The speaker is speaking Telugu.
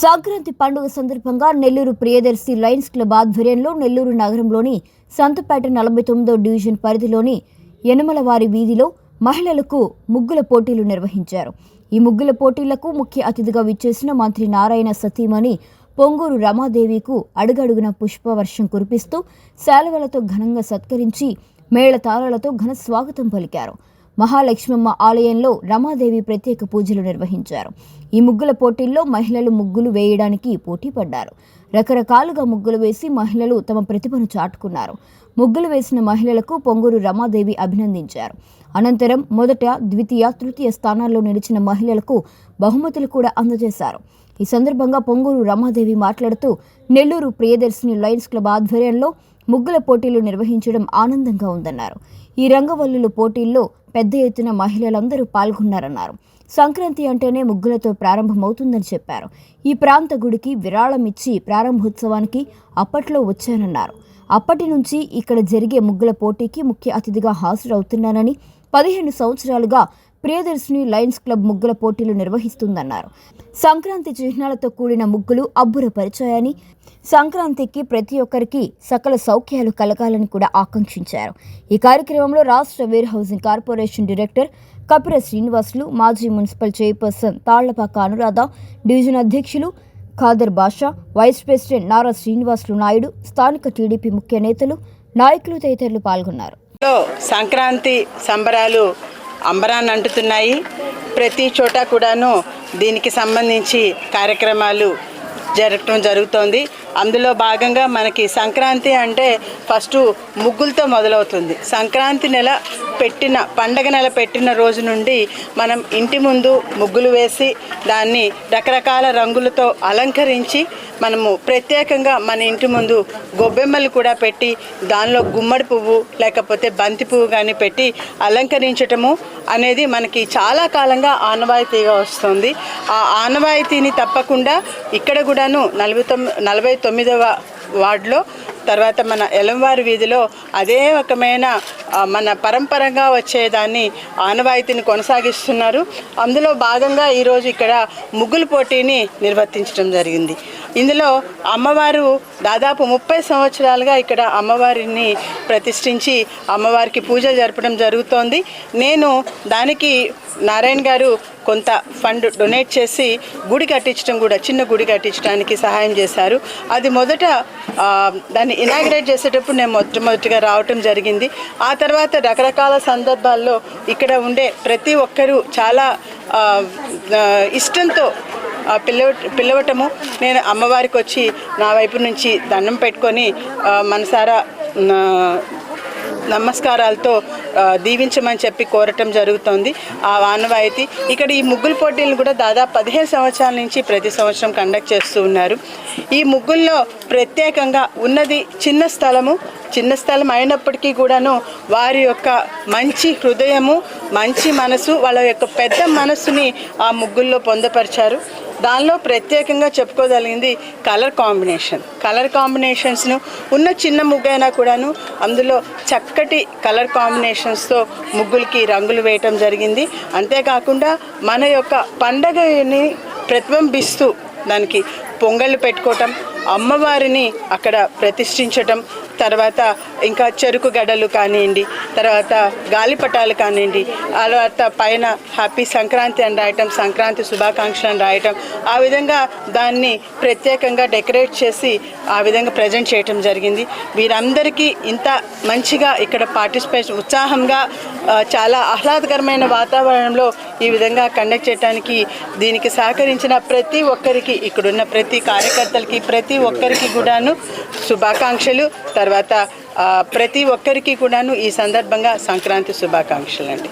సంక్రాంతి పండుగ సందర్భంగా నెల్లూరు ప్రియదర్శి లయన్స్ క్లబ్ ఆధ్వర్యంలో నెల్లూరు నగరంలోని సంతపేట నలభై తొమ్మిదో డివిజన్ పరిధిలోని యనమలవారి వీధిలో మహిళలకు ముగ్గుల పోటీలు నిర్వహించారు. ఈ ముగ్గుల పోటీలకు ముఖ్య అతిథిగా విచ్చేసిన మంత్రి నారాయణ సతీమణి పొంగూరు రమాదేవికు అడుగడుగున పుష్పవర్షం కురిపిస్తూ శాలువలతో ఘనంగా సత్కరించి మేళతాళాలతో ఘన స్వాగతం పలికారు. మహాలక్ష్మమ్మ ఆలయంలో రమాదేవి ప్రత్యేక పూజలు నిర్వహించారు. ఈ ముగ్గుల పోటీల్లో మహిళలు ముగ్గులు వేయడానికి పోటీ పడ్డారు. రకరకాలుగా ముగ్గులు వేసి మహిళలు తమ ప్రతిభను చాటుకున్నారు. ముగ్గులు వేసిన మహిళలకు పొంగూరు రమాదేవి అభినందించారు. అనంతరం మొదట ద్వితీయ తృతీయ స్థానాల్లో నిలిచిన మహిళలకు బహుమతులు కూడా అందజేశారు. ఈ సందర్భంగా పొంగూరు రమాదేవి మాట్లాడుతూ నెల్లూరు ప్రియదర్శిని లయన్స్ క్లబ్ ఆధ్వర్యంలో ముగ్గుల పోటీలు నిర్వహించడం ఆనందంగా ఉందన్నారు. ఈ రంగవల్లుల పోటీల్లో పెద్ద ఎత్తున మహిళలందరూ పాల్గొన్నారన్నారు. సంక్రాంతి అంటేనే ముగ్గులతో ప్రారంభమవుతుందని చెప్పారు. ఈ ప్రాంత గుడికి విరాళం ఇచ్చి ప్రారంభోత్సవానికి అప్పట్లో వచ్చానన్నారు. అప్పటి నుంచి ఇక్కడ జరిగే ముగ్గుల పోటీకి ముఖ్య అతిథిగా హాజరవుతున్నానని పదిహేను సంవత్సరాలుగా ప్రియదర్శిని లయన్స్ క్లబ్ ముగ్గుల పోటీలు నిర్వహిస్తుందన్నారు. సంక్రాంతి చిహ్నాలతో కూడిన ముగ్గులు అబ్బురపరిచాయని సంక్రాంతికి ప్రతి ఒక్కరికి సకల సౌఖ్యాలు కలగాలని కూడా ఆకాంక్షించారు. ఈ కార్యక్రమంలో రాష్ట్ర warehousing corporation director Kapira Srinivasulu మాజీ municipal chairperson Tallapaka Anuradha division అధ్యక్షులు ఖాదర్ బాషా వైస్ ప్రెసిడెంట్ నారా శ్రీనివాసులు నాయుడు స్థానిక టీడీపీ ముఖ్య నేతలు నాయకులు తదితరులు పాల్గొన్నారు. సంక్రాంతి సంబరాలు అంబరాన్ని అంటుతున్నాయి. ప్రతి చోట కూడాను దీనికి సంబంధించి కార్యక్రమాలు జరగటం జరుగుతోంది. అందులో భాగంగా మనకి సంక్రాంతి అంటే ఫస్ట్ ముగ్గులతో మొదలవుతుంది. సంక్రాంతి నెల పెట్టిన పండగ నెల పెట్టిన రోజు నుండి మనం ఇంటి ముందు ముగ్గులు వేసి దాన్ని రకరకాల రంగులతో అలంకరించి మనము ప్రత్యేకంగా మన ఇంటి ముందు గొబ్బెమ్మలు కూడా పెట్టి దానిలో గుమ్మడి పువ్వు లేకపోతే బంతి పువ్వు కానీ పెట్టి అలంకరించటము అనేది మనకి చాలా కాలంగా ఆనవాయితీగా వస్తుంది. ఆ ఆనవాయితీని తప్పకుండా ఇక్కడ కూడాను నలభై తొమ్మిది నలభై తొమ్మిదవ వార్డులో తర్వాత మన ఎలంవారి వీధిలో అదే రకమైన మన పరంపరంగా వచ్చేదాన్ని ఆనవాయితీని కొనసాగిస్తున్నారు. అందులో భాగంగా ఈరోజు ఇక్కడ ముగ్గులు పోటీని నిర్వర్తించడం జరిగింది. ఇందులో అమ్మవారు దాదాపు ముప్పై సంవత్సరాలుగా ఇక్కడ అమ్మవారిని ప్రతిష్ఠించి అమ్మవారికి పూజ జరపడం జరుగుతోంది. నేను దానికి నారాయణ గారు కొంత ఫండ్ డొనేట్ చేసి గుడి కట్టించడం కూడా చిన్న గుడి కట్టించడానికి సహాయం చేశారు. అది మొదట దాన్ని ఇనాగ్రేట్ చేసేటప్పుడు నేను మొట్టమొదటిగా రావటం జరిగింది. ఆ తర్వాత రకరకాల సందర్భాల్లో ఇక్కడ ఉండే ప్రతి ఒక్కరూ చాలా ఇష్టంతో పిలవ పిలవటము నేను అమ్మవారికి వచ్చి నా వైపు నుంచి దండం పెట్టుకొని మనసారా నమస్కారాలతో దీవించమని చెప్పి కోరటం జరుగుతోంది. ఆ ఆనవాయితీ ఇక్కడ ఈ ముగ్గుల పోటీలను కూడా దాదాపు పదిహేను సంవత్సరాల నుంచి ప్రతి సంవత్సరం కండక్ట్ చేస్తూ ఉన్నారు. ఈ ముగ్గుల్లో ప్రత్యేకంగా ఉన్నది చిన్న స్థలము. చిన్న స్థలం అయినప్పటికీ కూడాను వారి యొక్క మంచి హృదయము మంచి మనసు వాళ్ళ యొక్క పెద్ద మనసుని ఆ ముగ్గుల్లో పొందపరిచారు. దానిలో ప్రత్యేకంగా చెప్పుకోగలిగింది కలర్ కాంబినేషన్. కలర్ కాంబినేషన్స్ను ఉన్న చిన్న ముగ్గైనా కూడాను అందులో చక్కటి కలర్ కాంబినేషన్స్తో ముగ్గులకి రంగులు వేయటం జరిగింది. అంతేకాకుండా మన యొక్క పండగని ప్రతిబింబిస్తూ దానికి పొంగళ్ళు పెట్టుకోవటం అమ్మవారిని అక్కడ ప్రతిష్ఠించటం తర్వాత ఇంకా చెరుకు గడలు కానివ్వండి తర్వాత గాలిపటాలు కానివ్వండి తర్వాత పైన హ్యాపీ సంక్రాంతి అని రాయటం సంక్రాంతి శుభాకాంక్షలు అని రాయటం ఆ విధంగా దాన్ని ప్రత్యేకంగా డెకరేట్ చేసి ఆ విధంగా ప్రజెంట్ చేయటం జరిగింది. వీరందరికీ ఇంత మంచిగా ఇక్కడ పార్టిసిపేషన్ ఉత్సాహంగా చాలా ఆహ్లాదకరమైన వాతావరణంలో ఈ విధంగా కండక్ట్ చేయడానికి దీనికి సహకరించిన ప్రతి ఒక్కరికి ఇక్కడున్న ప్రతి కార్యకర్తలకి ప్రతి ఒక్కరికి కూడాను శుభాకాంక్షలు. తర్వాత ప్రతి ఒక్కరికి కూడాను ఈ సందర్భంగా సంక్రాంతి శుభాకాంక్షలు అండి